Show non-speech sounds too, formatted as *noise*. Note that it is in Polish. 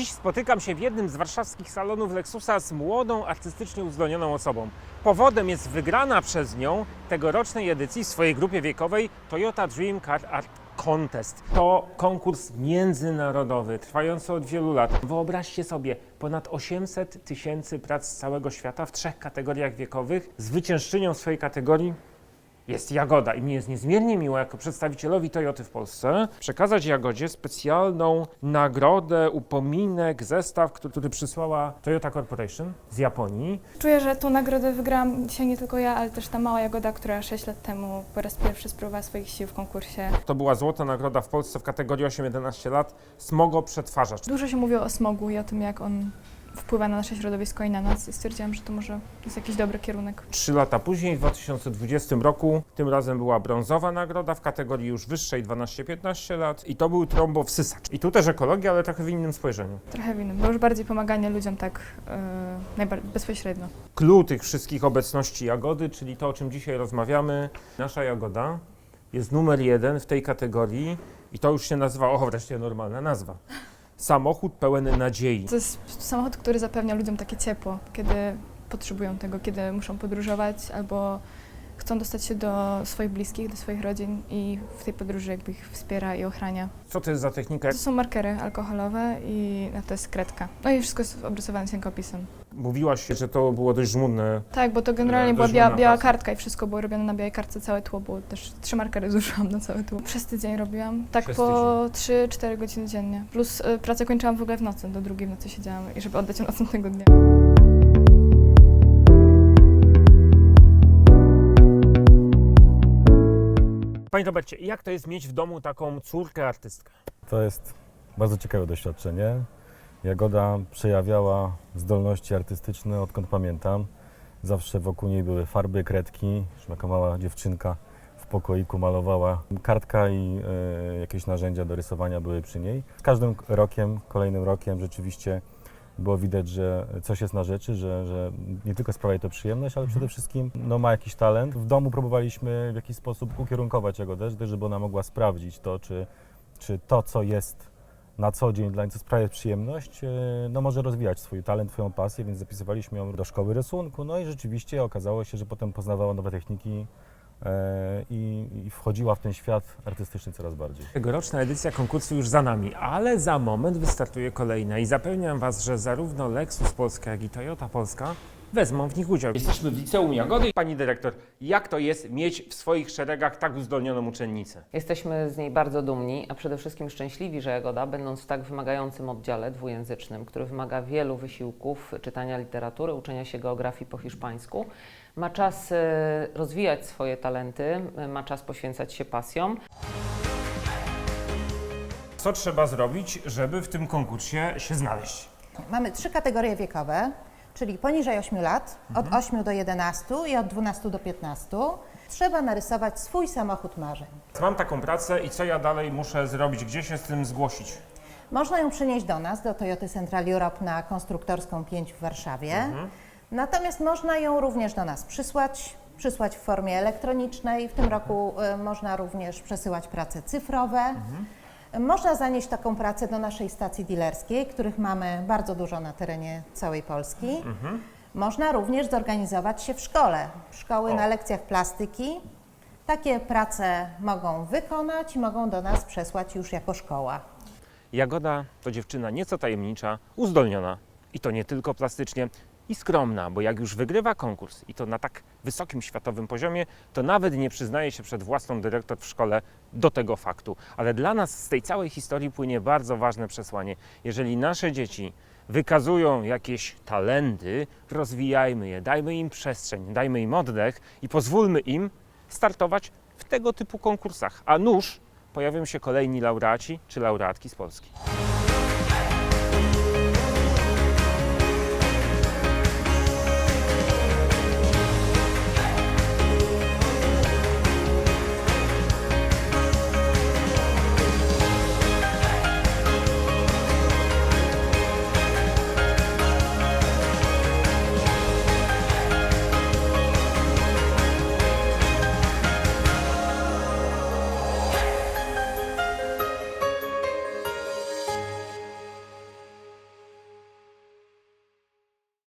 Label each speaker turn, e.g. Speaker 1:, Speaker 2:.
Speaker 1: Dziś spotykam się w jednym z warszawskich salonów Lexusa z młodą, artystycznie uzdolnioną osobą. Powodem jest wygrana przez nią tegorocznej edycji w swojej grupie wiekowej Toyota Dream Car Art Contest. To konkurs międzynarodowy, trwający od wielu lat. Wyobraźcie sobie, ponad 800 tysięcy prac z całego świata w trzech kategoriach wiekowych. Zwyciężczynią swojej kategorii jest Jagoda i mi jest niezmiernie miło jako przedstawicielowi Toyoty w Polsce przekazać Jagodzie specjalną nagrodę, upominek, zestaw, który, który przysłała Toyota Corporation z Japonii.
Speaker 2: Czuję, że tą nagrodę wygrałam dzisiaj nie tylko ja, ale też ta mała Jagoda, która 6 lat temu po raz pierwszy spróbowała swoich sił w konkursie.
Speaker 1: To była złota nagroda w Polsce w kategorii 8-11 lat Smogo Przetwarzacz.
Speaker 2: Dużo się mówiło o smogu i o tym, jak on wpływa na nasze środowisko i na nas i stwierdziłam, że to może jest jakiś dobry kierunek.
Speaker 1: Trzy lata później, w 2020 roku, tym razem była brązowa nagroda w kategorii już wyższej 12-15 lat i to był trombowsysacz. I tu też ekologia, ale trochę w innym spojrzeniu.
Speaker 2: Trochę w innym, bo już bardziej pomaganie ludziom tak yy, bezpośrednio.
Speaker 1: Clue tych wszystkich obecności Jagody, czyli to, o czym dzisiaj rozmawiamy. Nasza Jagoda jest numer jeden w tej kategorii i to już się nazywa, o wreszcie normalna nazwa. Samochód pełen nadziei.
Speaker 2: To jest samochód, który zapewnia ludziom takie ciepło, kiedy potrzebują tego, kiedy muszą podróżować albo chcą dostać się do swoich bliskich, do swoich rodzin i w tej podróży jakby ich wspiera i ochrania.
Speaker 1: Co to jest za technika?
Speaker 2: To są markery alkoholowe i to jest kredka. No i wszystko jest obrysowane cienkopisem.
Speaker 1: Mówiłaś, że to było dość żmudne.
Speaker 2: Tak, bo to generalnie była
Speaker 1: dość
Speaker 2: biała,
Speaker 1: żmudna
Speaker 2: biała
Speaker 1: praca.
Speaker 2: kartka i wszystko było robione na białej kartce, całe tło było też trzy markery *laughs* zużyłam na całe tło. Przez tydzień robiłam, tak
Speaker 1: Przez
Speaker 2: po 3-4 godziny dziennie. Plus y, pracę kończyłam w ogóle w nocy, do drugiej w nocy siedziałam i żeby oddać ją *laughs* następnego dnia.
Speaker 1: Panie Robercie, jak to jest mieć w domu taką córkę artystkę?
Speaker 3: To jest bardzo ciekawe doświadczenie. Jagoda przejawiała zdolności artystyczne odkąd pamiętam. Zawsze wokół niej były farby, kredki. Jako mała dziewczynka w pokoiku malowała. Kartka i e, jakieś narzędzia do rysowania były przy niej. Z każdym rokiem, kolejnym rokiem rzeczywiście było widać, że coś jest na rzeczy, że, że nie tylko sprawia jej to przyjemność, ale przede wszystkim no, ma jakiś talent. W domu próbowaliśmy w jakiś sposób ukierunkować Jagodę, żeby ona mogła sprawdzić to, czy, czy to, co jest na co dzień dla niej, co sprawia przyjemność, e, no może rozwijać swój talent, swoją pasję, więc zapisywaliśmy ją do szkoły rysunku, no i rzeczywiście okazało się, że potem poznawała nowe techniki e, i, wchodziła w ten świat artystyczny coraz bardziej.
Speaker 1: Tegoroczna edycja konkursu już za nami, ale za moment wystartuje kolejna i zapewniam Was, że zarówno Lexus Polska, jak i Toyota Polska wezmą w nich udział. Jesteśmy w liceum Jagody. Pani dyrektor, jak to jest mieć w swoich szeregach tak uzdolnioną uczennicę?
Speaker 4: Jesteśmy z niej bardzo dumni, a przede wszystkim szczęśliwi, że Jagoda, będąc w tak wymagającym oddziale dwujęzycznym, który wymaga wielu wysiłków, czytania literatury, uczenia się geografii po hiszpańsku, ma czas e, rozwijać swoje talenty, e, ma czas poświęcać się pasjom.
Speaker 1: Co trzeba zrobić, żeby w tym konkursie się znaleźć?
Speaker 5: Mamy trzy kategorie wiekowe, czyli poniżej 8 lat, od 8 do 11 i od 12 do 15. Trzeba narysować swój samochód marzeń.
Speaker 1: Mam taką pracę i co ja dalej muszę zrobić? Gdzie się z tym zgłosić?
Speaker 5: Można ją przynieść do nas, do Toyoty Central Europe na Konstruktorską 5 w Warszawie. Natomiast można ją również do nas przysłać, przysłać w formie elektronicznej. W tym roku y, można również przesyłać prace cyfrowe. Można zanieść taką pracę do naszej stacji dealerskiej, których mamy bardzo dużo na terenie całej Polski. Można również zorganizować się w szkole. Szkoły
Speaker 1: O.
Speaker 5: na lekcjach plastyki. Takie prace mogą wykonać i mogą do nas przesłać już jako szkoła.
Speaker 1: Jagoda to dziewczyna nieco tajemnicza, uzdolniona i to nie tylko plastycznie, i skromna, bo jak już wygrywa konkurs i to na tak wysokim światowym poziomie, to nawet nie przyznaje się przed własną dyrektor w szkole do tego faktu. Ale dla nas z tej całej historii płynie bardzo ważne przesłanie. Jeżeli nasze dzieci wykazują jakieś talenty, rozwijajmy je, dajmy im przestrzeń, dajmy im oddech i pozwólmy im startować w tego typu konkursach. A nuż pojawią się kolejni laureaci czy laureatki z Polski.